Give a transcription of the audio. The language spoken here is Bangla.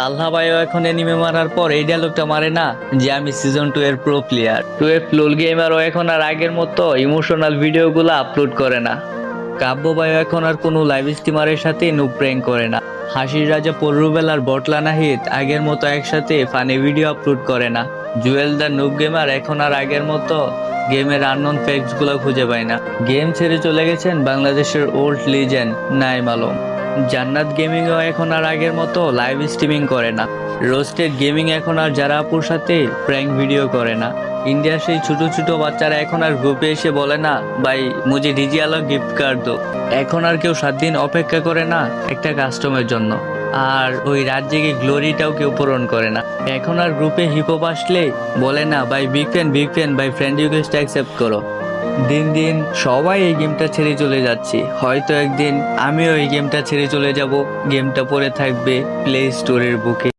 তালহা ভাইও এখন এনিমে মারার পর এই ডায়লগটা মারে না যে আমি সিজন টু এর pro player to twelve lol গেমারও এখন আর আগের মতো ইমোশনাল ভিডিওগুলো আপলোড করে না। কাব্য ভাইও এখন আর কোনো লাইভ স্ট্রিমারের সাথে নুপ প্র্যাঙ্ক করে না। হাসির রাজা পর্রুবেল আর বটলা নাহিদ আগের মতো একসাথে ফানি ভিডিও আপলোড করে না। জুয়েল দ্য নুপ গেমার এখন আর আগের মতো গেমের আননোন ফ্যাক্টসগুলো খুঁজে পায় না। গেম ছেড়ে চলে গেছেন বাংলাদেশের ওল্ড লিজেন্ড নাইম আলম। জান্নাত গেমিংও এখন আর আগের মতো লাইভ স্ট্রিমিং করে না। রোস্টেড গেমিং এখন আর যারা আপুর সাথে প্র্যাঙ্ক ভিডিও করে না। ইন্ডিয়ার সেই ছোট ছোট বাচ্চারা এখন আর গ্রুপে এসে বলে না, ভাই মুঝে ডিজি আলো গিফট কার্ড দো। এখন আর কেউ সাত দিন অপেক্ষা করে না একটা কাস্টমের জন্য। আর ওই রাত জেগে গ্লোরিটাও কেউ পূরণ করে না। এখন আর গ্রুপে হিপহপ আসলে বলে না, ভাই বিগ ফ্যান বিগ ফ্যান ভাই ফ্রেন্ড রিকোয়েস্ট অ্যাকসেপ্ট করো। দিন দিন সবাই এই গেমটা ছেড়ে চলে যাচ্ছে। হয়তো একদিন আমিও এই গেমটা ছেড়ে চলে যাব। গেমটা পড়ে থাকবে প্লে স্টোরের বুকে।